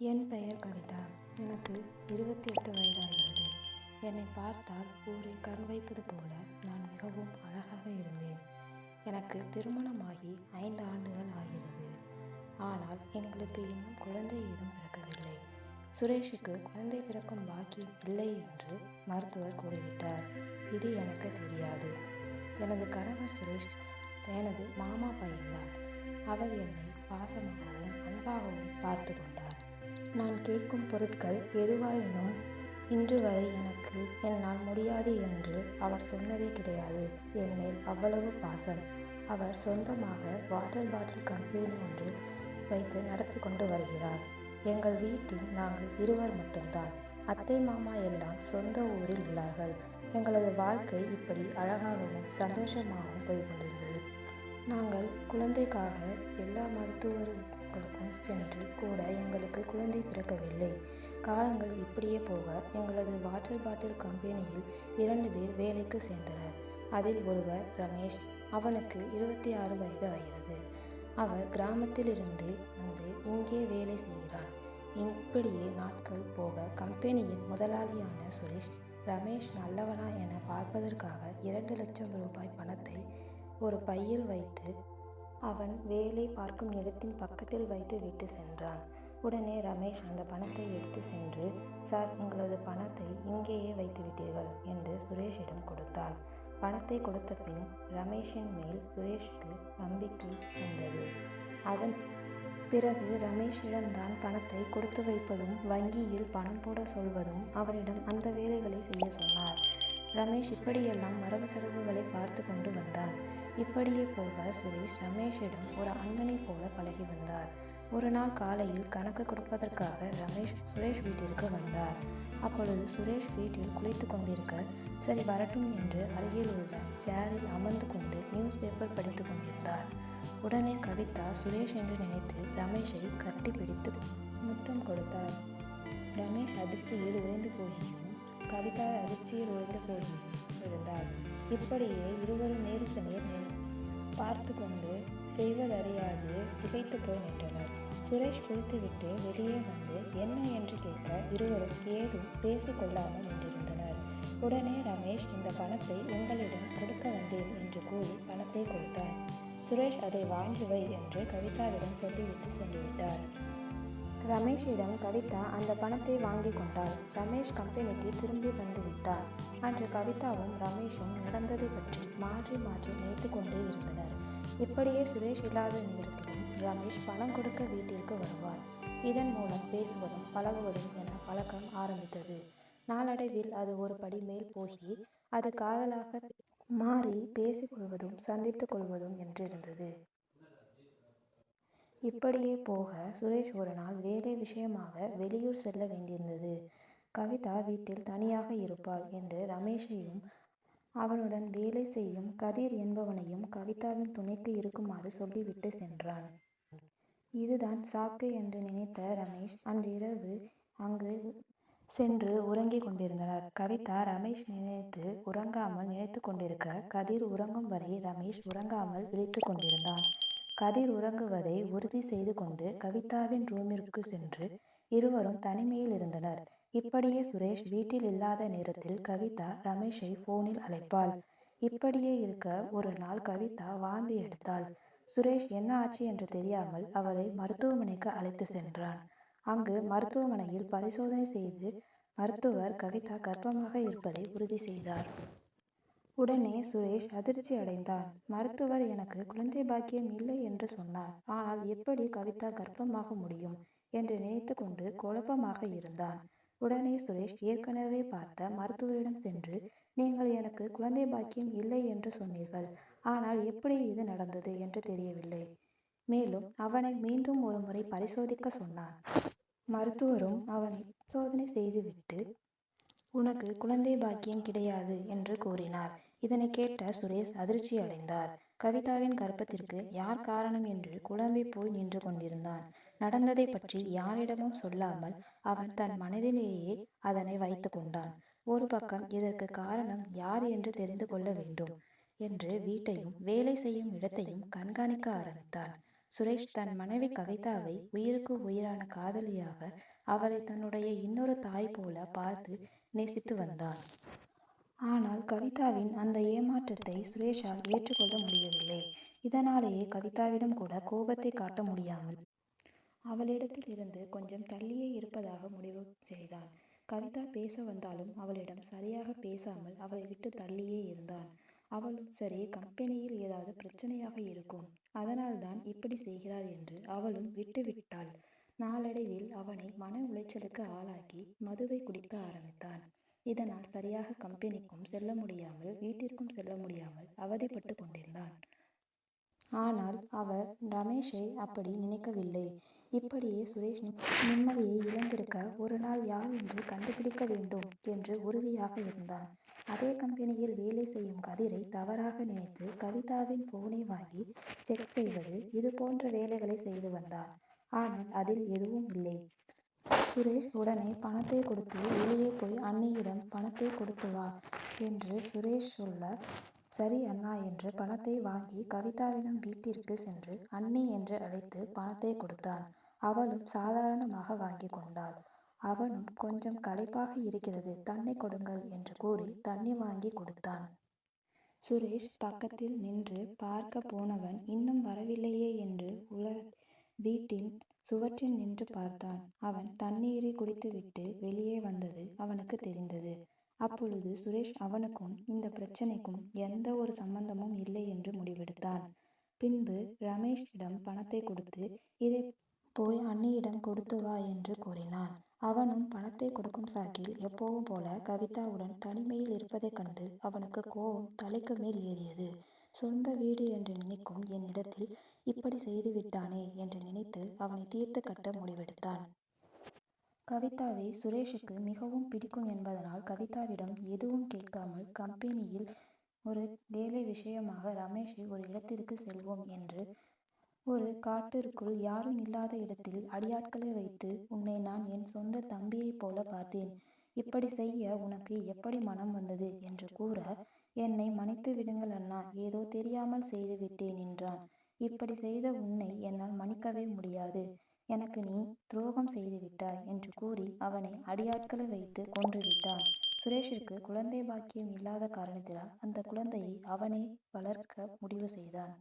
என் பெயர் கவிதா. எனக்கு இருபத்தி எட்டு வயதாகிறது. என்னை பார்த்தால் ஊரில் கண் வைப்பது போல நான் மிகவும் அழகாக இருந்தேன். எனக்கு திருமணமாகி ஐந்து ஆண்டுகள் ஆகிறது. ஆனால் எங்களுக்கு இன்னும் குழந்தை ஏதும் பிறக்கவில்லை. சுரேஷுக்கு குழந்தை பிறக்கும் பாக்கியம் இல்லை என்று மருத்துவர் கூறிவிட்டார். இது எனக்கு தெரியாது. எனது கணவர் சுரேஷ் எனது மாமா பையன்தான். அவர் என்னை பாசமாகவும் அன்பாகவும் பார்த்து கொண்டார். நான் கேட்கும் பொருட்கள் எதுவாயினும் இன்று வரை எனக்கு என்னால் முடியாது என்று அவர் சொன்னதே கிடையாது. என்மேல் அவ்வளவு பாசம். அவர் சொந்தமாக வாட்டர் பாட்டில் கம்பெனி ஒன்று வைத்து நடத்தி கொண்டு வருகிறார். எங்கள் வீட்டில் நாங்கள் இருவர் மட்டும்தான். அத்தை மாமா எல்லாம் சொந்த ஊரில் உள்ளார்கள். எங்களது வாழ்க்கை இப்படி அழகாகவும் சந்தோஷமாகவும் போய்கொண்டிருந்தது. நாங்கள் குழந்தைக்காக எல்லா மக்களுக்கும் சென்று கூட எங்களுக்கு குழந்தை பிறக்கவில்லை. காலங்கள் இப்படியே போக எங்களது வாட்டர் பாட்டில் கம்பெனியில் இரண்டு பேர் வேலைக்கு சேர்ந்தனர் அதில் ஒருவர் ரமேஷ் அவனுக்கு இருபத்தி ஆறு வயது ஆகிறது. அவர் கிராமத்திலிருந்து வந்து இங்கே வேலை செய்கிறார். இப்படியே நாட்கள் போக கம்பெனியின் முதலாளியான சுரேஷ் ரமேஷ் நல்லவனா என பார்ப்பதற்காக இரண்டு லட்சம் ரூபாய் பணத்தை ஒரு பையில் வைத்து அவன் வேலை பார்க்கும் இடத்தின் பக்கத்தில் வைத்து விட்டு சென்றான். உடனே ரமேஷ் அந்த பணத்தை எடுத்து சென்று சார் உங்களது பணத்தை இங்கேயே வைத்து விட்டீர்கள் என்று சுரேஷிடம் கொடுத்தான். பணத்தை கொடுத்த பின் ரமேஷின் மேல் சுரேஷுக்கு நம்பிக்கை வந்தது. அதன் பிறகு ரமேஷிடம்தான் பணத்தை கொடுத்து வைப்பதும் வங்கியில் பணம் போட சொல்வதும் அவனிடம் அந்த வேலைகளை செய்ய சொன்னார். ரமேஷ் இப்படியெல்லாம் வரவு செலவுகளை பார்த்து கொண்டு வந்தான். இப்படியே போக சுரேஷ் ரமேஷிடம் ஒரு அண்ணனைப் போல பழகி வந்தார். ஒரு நாள் காலையில் கணக்கு கொடுப்பதற்காக ரமேஷ் சுரேஷ் வீட்டிற்கு வந்தார். அப்பொழுது சுரேஷ் வீட்டில் குளித்து கொண்டிருக்க சரி வரட்டும் என்று அருகில் உள்ள சேரில் அமர்ந்து கொண்டு நியூஸ் பேப்பர் படித்து கொண்டிருந்தார். உடனே கவிதா சுரேஷ் என்று நினைத்து ரமேஷை கட்டி பிடித்து முத்தம் கொடுத்தார். ரமேஷ் அதிர்ச்சியில் உறைந்து போகியும் கவிதா அதிர்ச்சியில் உறைந்து போகியும் இருந்தார். இப்படியே இருவரும் நேருக்கு நேர் பார்த்து கொண்டு செய்வதறியாது திகைத்து போய் நின்றனர். சுரேஷ் குளித்துவிட்டு வெளியே வந்து என்ன என்று கேட்க இருவரும் ஏதும் பேசிக்கொள்ளாமல் நின்றிருந்தனர். உடனே ரமேஷ் இந்த பணத்தை உங்களிடம் கொடுக்க வந்தேன் என்று கூறி பணத்தை கொடுத்தார் சுரேஷ் அதை வாங்கி வை என்று கவிதாவிடம் சொல்லிவிட்டு சென்றுவிட்டார். ரமேஷிடம் கவிதா அந்த பணத்தை வாங்கி கொண்டாள். ரமேஷ் கம்பெனிக்கு திரும்பி வந்து விட்டார். அன்று கவிதாவும் ரமேஷும் நடந்ததை பற்றி மாற்றி மாற்றி நினைத்து கொண்டே இருந்தனர். இப்படியே சுரேஷ் இல்லாத நேரத்திலும் ரமேஷ் பணம் கொடுக்க வீட்டிற்கு வருவார். இதன் மூலம் பேசுவதும் பழகுவதும் என பழக்கம் ஆரம்பித்தது. நாளடைவில் அது ஒரு படி மேல் போகி அது காதலாக மாறி பேசிக்கொள்வதும் சந்தித்துக் கொள்வதும் என்றிருந்தது. இப்படியே போக சுரேஷ் ஒரு நாள் வேலை விஷயமாக வெளியூர் செல்ல வேண்டியிருந்தது. கவிதா வீட்டில் தனியாக இருப்பாள் என்று ரமேஷையும் அவனுடன் வேலை செய்யும் கதிர் என்பவனையும் கவிதாவின் துணைக்கு இருக்குமாறு சொல்லிவிட்டு சென்றான். இதுதான் சாக்கு என்று நினைத்த ரமேஷ் அன்றிரவு அங்கு சென்று உறங்கிக் கொண்டிருந்தனர் கவிதா ரமேஷ் நினைத்து உறங்காமல் நினைத்து கொண்டிருக்க கதிர் உறங்கும் வரை ரமேஷ் உறங்காமல் விழித்து கொண்டிருந்தான். கதிர் உறங்குவதை உறுதி செய்து கொண்டு கவிதாவின் ரூமிற்கு சென்று இருவரும் தனிமையில் இருந்தனர். இப்படியே சுரேஷ் வீட்டில் இல்லாத நேரத்தில் கவிதா ரமேஷை போனில் அழைப்பாள். இப்படியே இருக்க ஒரு நாள் கவிதா வாந்தி எடுத்தாள். சுரேஷ் என்ன ஆச்சு என்று தெரியாமல் அவளை மருத்துவமனைக்கு அழைத்து சென்றான். அங்கு மருத்துவமனையில் பரிசோதனை செய்து மருத்துவர் கவிதா கர்ப்பமாக இருப்பதை உறுதி செய்தார். உடனே சுரேஷ் அதிர்ச்சி அடைந்தான் மருத்துவர் எனக்கு குழந்தை பாக்கியம் இல்லை என்று சொன்னார். ஆனால் எப்படி கவிதா கர்ப்பமாக முடியும்? என்று நினைத்து கொண்டு குழப்பமாக இருந்தான். உடனே சுரேஷ் ஏற்கனவே பார்த்த மருத்துவரிடம் சென்று நீங்கள் எனக்கு குழந்தை பாக்கியம் இல்லை என்று சொன்னீர்கள். ஆனால் எப்படி இது நடந்தது என்று தெரியவில்லை. மேலும் அவனை மீண்டும் ஒரு முறை பரிசோதிக்க சொன்னான். மருத்துவரும் அவனை சோதனை செய்துவிட்டு உனக்கு குழந்தை பாக்கியம் கிடையாது என்று கூறினார். இதனை கேட்ட சுரேஷ் அதிர்ச்சி அடைந்தார். கவிதாவின் கர்ப்பத்திற்கு யார் காரணம் என்று குழம்பி போய் நின்று கொண்டிருந்தான். நடந்ததை பற்றி யாரிடமும் சொல்லாமல் அவன் தன் மனதிலேயே அதனை வைத்து கொண்டான். ஒரு பக்கம் இதற்கு காரணம் யார் என்று தெரிந்து கொள்ள வேண்டும் என்று வீட்டையும் வேலை செய்யும் இடத்தையும் கண்காணிக்க ஆரம்பித்தான். சுரேஷ் தன் மனைவி கவிதாவை உயிருக்கு உயிரான காதலியாக அவளை தன்னுடைய இன்னொரு தாய் போல பார்த்து நேசித்து வந்தான். ஆனால் கவிதாவின் அந்த ஏமாற்றத்தை சுரேஷால் ஏற்றுக்கொள்ள முடியவில்லை. இதனாலேயே கவிதாவிடம் கூட கோபத்தை காட்ட முடியாமல் அவளிடத்தில் இருந்து கொஞ்சம் தள்ளியே இருப்பதாக முடிவு செய்தான். கவிதா பேச வந்தாலும் அவளிடம் சரியாக பேசாமல் அவளை விட்டு தள்ளியே இருந்தான். அவளும் சரி கம்பெனியில் ஏதாவது பிரச்சனையாக இருக்கும். அதனால்தான் இப்படி செய்கிறார் என்று அவளும் விட்டுவிட்டாள் நாளடைவில் அவனை மன உளைச்சலுக்கு ஆளாக்கி மதுவை குடிக்க ஆரம்பித்தான். இதனால் சரியாக கம்பெனிக்கும் செல்ல முடியாமல் வீட்டிற்கும் செல்ல முடியாமல் அவதிப்பட்டு கொண்டிருந்தான். ஆனால் அவர் ரமேஷை அப்படி நினைக்கவில்லை. இப்படியே சுரேஷ் நிம்மதியை இழந்திருக்க ஒரு நாள் யார் என்று கண்டுபிடிக்க வேண்டும் என்று உறுதியாக இருந்தான். அதே கம்பெனியில் வேலை செய்யும் கதிரை தவறாக நினைத்து கவிதாவின் போனை வாங்கி செக் செய்வது இது போன்ற வேலைகளை செய்து வந்தான். ஆனால் அதில் எதுவும் இல்லை. சுரேஷ் உடனே பணத்தை கொடுத்து வெளியே போய் அன்னியிடம் பணத்தை கொடுத்து வா என்று சுரேஷ் சொல்ல சரி அண்ணா என்று பணத்தை வாங்கி கவிதாவிடம் வீட்டிற்கு சென்று அண்ணி என்று அழைத்து பணத்தை கொடுத்தான். அவளும் சாதாரணமாக வாங்கி கொண்டாள். அவனும் கொஞ்சம் களைப்பாக இருக்கிறது தண்ணி கொடுங்கள் என்று கூறி தண்ணி வாங்கி கொடுத்தான். சுரேஷ் பக்கத்தில் நின்று பார்க்க போனவன் இன்னும் வரவில்லையே என்று உல வீட்டின் சுவற்றில் நின்று பார்த்தான். அவன் தண்ணீரை குடித்துவிட்டு வெளியே வந்தது அவனுக்கு தெரிந்தது. அப்பொழுது சுரேஷ் அவனுக்கும் இந்த பிரச்சனைக்கும் எந்த ஒரு சம்பந்தமும் இல்லை என்று முடிவெடுத்தான். பின்பு ரமேஷிடம் பணத்தை கொடுத்து இதை போய் அண்ணியிடம் கொடுத்து வா என்று கூறினான். அவனும் பணத்தை கொடுக்கும் சாக்கில் எப்போவும் போல கவிதாவுடன் தனிமையில் இருப்பதைக் கண்டு அவனுக்கு கோபம் தலைக்கு மேல் ஏறியது. சொந்த வீடு என்று நினைக்கும் என்னிடத்தில் இப்படி செய்து விட்டானே என்று நினைத்து அவனை தீர்த்து கட்ட முடிவெடுத்தான். கவிதாவை சுரேஷுக்கு மிகவும் பிடிக்கும் என்பதனால் கவிதாவிடம் எதுவும் கேட்காமல் கம்பெனியில் ஒரு வேலை விஷயமாக ரமேஷை ஒரு இடத்திற்கு செல்வோம் என்று ஒரு காட்டிற்குள் யாரும் இல்லாத இடத்தில் அடியாட்களை வைத்து உன்னை நான் என் சொந்த தம்பியைப் போல பார்த்தேன். இப்படி செய்ய உனக்கு எப்படி மனம் வந்தது? என்று கூற என்னை மன்னித்து விடுங்கள் அண்ணா. ஏதோ தெரியாமல் செய்து விட்டேன் என்றான். இப்படி செய்த உன்னை என்னால் மன்னிக்கவே முடியாது. எனக்கு நீ துரோகம் செய்துவிட்டாய் என்று கூறி அவனை அடியாட்களை வைத்து கொன்றுவிட்டான் சுரேஷிற்கு குழந்தை பாக்கியம் இல்லாத காரணத்தினால் அந்த குழந்தையை அவனே வளர்க்க முடிவு செய்தான்.